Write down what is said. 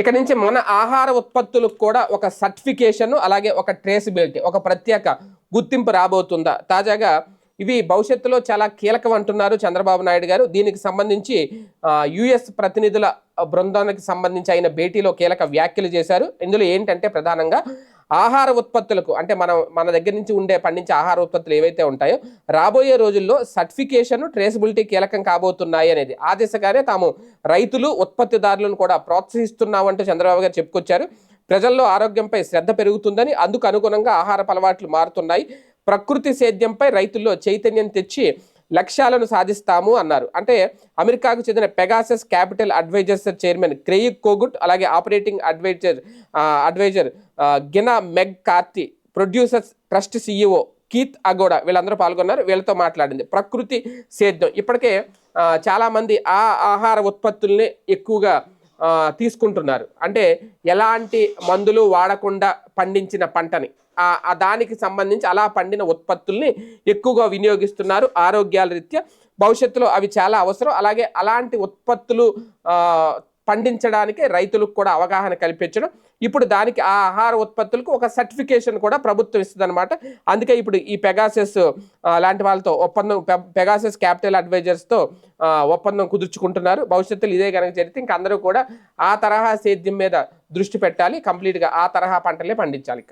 ఇక నుంచి మన ఆహార ఉత్పత్తులకు కూడా ఒక సర్టిఫికేషన్ అలాగే ఒక ట్రేసిబిలిటీ ఒక ప్రత్యేక గుర్తింపు రాబోతుందా? తాజాగా ఇవి భవిష్యత్తులో చాలా కీలకం అంటున్నారు చంద్రబాబు నాయుడు గారు. దీనికి సంబంధించి యుఎస్ ప్రతినిధుల బృందానికి సంబంధించి ఆయన భేటీలో కీలక వ్యాఖ్యలు చేశారు. ఇందులో ఏంటంటే ప్రధానంగా ఆహార ఉత్పత్తులకు అంటే మనం మన దగ్గర నుంచి ఉండే పండించే ఆహార ఉత్పత్తులు ఏవైతే ఉంటాయో రాబోయే రోజుల్లో సర్టిఫికేషన్ ట్రేసబిలిటీ కీలకం కాబోతున్నాయి అనేది. ఆ దిశగానే తాము రైతులు ఉత్పత్తిదారులను కూడా ప్రోత్సహిస్తున్నామంటూ చంద్రబాబు గారు చెప్పుకొచ్చారు. ప్రజల్లో ఆరోగ్యంపై శ్రద్ధ పెరుగుతుందని అందుకు అనుగుణంగా ఆహార అలవాట్లు మారుతున్నాయి. ప్రకృతి సేద్యంపై రైతుల్లో చైతన్యం తెచ్చి లక్ష్యాలను సాధిస్తాము అన్నారు. అంటే అమెరికాకు చెందిన Pegasus capital advisors chairman Craig Kogut అలాగే operating advisor advisor Gina McCarthy producers trust CEO Keith Agoda వీళ్ళందరూ పాల్గొన్నారు. వీళ్ళతో మాట్లాడింది. ప్రకృతి సేద్యం. ఇప్పటికే చాలామంది ఆ ఆహార ఉత్పత్తుల్ని ఎక్కువగా తీసుకుంటున్నారు. అంటే ఎలాంటి మందులు వాడకుండా పండించిన పంటని. దానికి సంబంధించి అలా పండిన ఉత్పత్తుల్ని ఎక్కువగా వినియోగిస్తున్నారు ఆరోగ్యాల రీత్యా. భవిష్యత్తులో అవి చాలా అవసరం. అలాగే అలాంటి ఉత్పత్తులు పండించడానికి రైతులకు కూడా అవగాహన కల్పించడం. ఇప్పుడు దానికి ఆ ఆహార ఉత్పత్తులకు ఒక సర్టిఫికేషన్ కూడా ప్రభుత్వం ఇస్తుంది అనమాట అందుకే ఇప్పుడు ఈ పెగాసెస్ లాంటి వాళ్ళతో ఒప్పందం పె- పెగాసెస్ క్యాపిటల్ అడ్వైజర్స్తో ఒప్పందం కుదుర్చుకుంటున్నారు. భవిష్యత్తులో ఇదే కనుక జరిగితే ఇంక అందరూ కూడా ఆ తరహా సేద్యం మీద దృష్టి పెట్టాలి. కంప్లీట్గా ఆ తరహా పంటలే పండించాలి